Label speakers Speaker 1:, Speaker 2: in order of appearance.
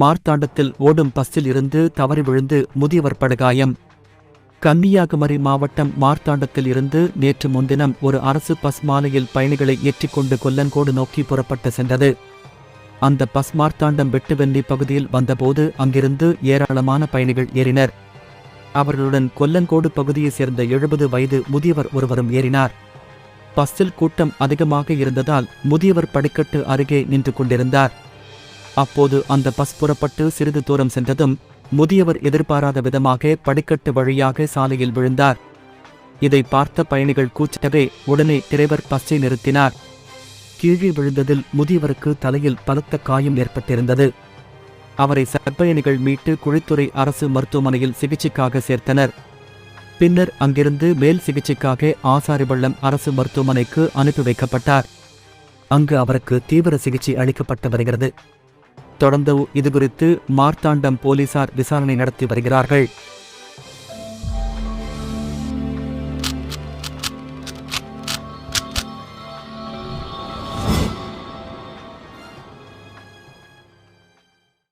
Speaker 1: மார்த்தாண்டத்தில் ஓடும் பஸ்ஸில் இருந்து தவறி விழுந்து முதியவர் படுகாயம் கன்னியாகுமரி மாவட்டம் மார்த்தாண்டத்தில் இருந்து நேற்று முன்தினம் ஒரு அரசு பஸ் மாலையில் பயணிகளை ஏற்றிக்கொண்டு கொல்லன்கோடு நோக்கி புறப்பட்டு சென்றது அந்த பஸ் மார்த்தாண்டம் வெட்டுவெண்ணி பகுதியில் வந்தபோது அங்கிருந்து ஏராளமான பயணிகள் ஏறினர் அவர்களுடன் கொல்லங்கோடு பகுதியைச் சேர்ந்த எழுபது வயது முதியவர் ஒருவரும் ஏறினார் பஸ்ஸில் கூட்டம் அதிகமாக இருந்ததால் முதியவர் படிக்கட்டு அருகே நின்று கொண்டிருந்தார் அப்போது அந்த பஸ் புறப்பட்டு சிறிது தூரம் சென்றதும் முதியவர் எதிர்பாராத விதமாக படிக்கட்டு வழியாக சாலையில் விழுந்தார் இதை பார்த்த பயணிகள் கூச்சிட்டவே உடனே டிரைவர் பஸ்ஸை நிறுத்தினார் கீழே விழுந்ததில் முதியவருக்கு தலையில் பலத்த காயம் ஏற்பட்டிருந்தது அவரை சற்பயணிகள் மீட்டு குழித்துறை அரசு மருத்துவமனையில் சிகிச்சைக்காக சேர்த்தனர் பின்னர் அங்கிருந்து மேல் சிகிச்சைக்காக ஆசாரிவள்ளம் அரசு மருத்துவமனைக்கு அனுப்பி வைக்கப்பட்டார் அங்கு அவருக்கு தீவிர சிகிச்சை அளிக்கப்பட்டு வருகிறது தொடர்ந்து இதுகுறித்து மார்த்தாண்டம் போலீசார் விசாரணை நடத்தி வருகிறார்கள்